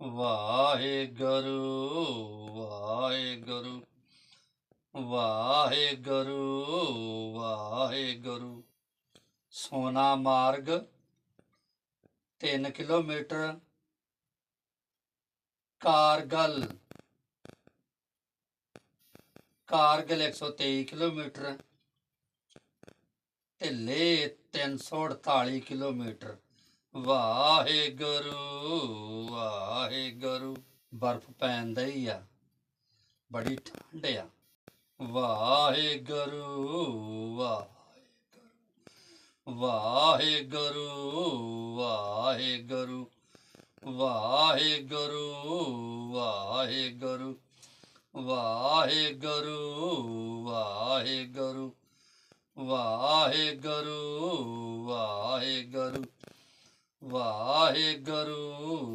ਵਾਹਿਗੁਰੂ ਵਾਹਿਗੁਰੂ ਵਾਹਿਗੁਰੂ ਵਾਹਿਗੁਰੂ। ਸੋਨਾ ਮਾਰਗ 3 kilometre, ਕਾਰਗਲ ਕਾਰਗਲ 123 kilometre ਤੇ ਲੇਹ 348 ਕਿਲੋਮੀਟਰ। ਵਾਹਿਗੁਰੂ ਵਾਹਿਗੁਰੂ ਬਰਫ਼ ਪੈਂਦਾ ਹੀ ਆ ਬੜੀ ਠੰਡ ਆ ਵਾਹਿਗੁਰੂ ਵਾਹਿਗੁਰੂ ਵਾਹਿਗੁਰੂ ਵਾਹਿਗੁਰੂ ਵਾਹਿਗੁਰੂ ਵਾਹਿਗੁਰੂ ਵਾਹਿਗੁਰੂ ਵਾਹਿਗੁਰੂ ਵਾਹਿਗੁਰੂ ਵਾਹਿਗੁਰੂ ਵਾਹਿਗੁਰੂ